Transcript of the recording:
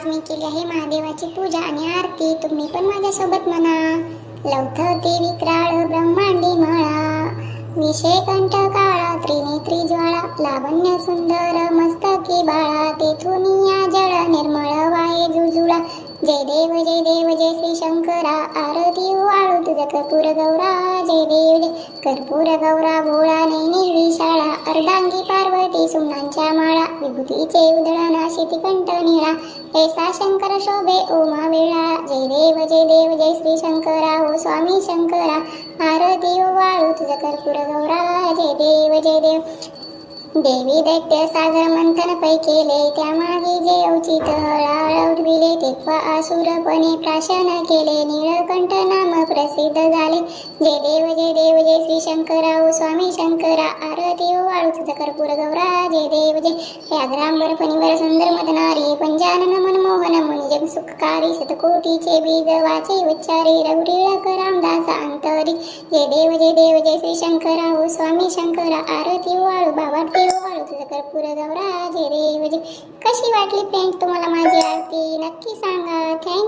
आज मी केली आहे महादेवाची पूजा आणि आरती. तुम्ही पण माझ्यासोबत म्हणा. लवथवती विक्राळ ब्रह्मांडी मळा. विषय कंठ काळा त्रिनेत्री ज्वाळा. लावण्य सुंदर मस्तकी बाळा. तेथून या जळ निर्मळ वाये जुजुळा जय देव जय देव जय श्री शंकरा. आरती हो वाळू तुझ कर्पूर गौरा. जय देव जय. कर्पूर गौरा भोळा नैनिळी शाळा अर्धांगी पार्वती विभूतीचे उदळाना शेती कंठ निळा ऐसा शंकर शोभे ओमा वेळा जय देव जय देव जय श्री शंकरा. ओ स्वामी शंकरा. आरती वाळू तुझ कर्पूर गौरा. जय देव जय देव. देवी दैत्य सागर मंथन पै केले. त्यामागे जे औचित हळाळविले उठविले तेव्हा आसुरपणे प्राशन केले. निळकंठ नाम प्रसिद्ध झाले. जय देव शंकरा ओ स्वामी शंकरा आरती ओ वाळू तुझ कर्पूर गौरा जय देव जय. व्याघ्रांबर फणीवर सुंदर मदनारी पंजानन मनमोहन मुनी जग सुखकारी शतकोटीचे बीज वाचे उच्चारे रघुरीळक रामदास अंतरी. जय देव जय देव जय श्री शंकरा ओ स्वामी शंकरा आरती हो, ओ वाळू बाबा देव वाळू तुझं कर्पूर गौरा जय देव जय. कशी वाटली फ्रेंड तुम्हाला माझी आरती? नक्की सांगा. थँक्यू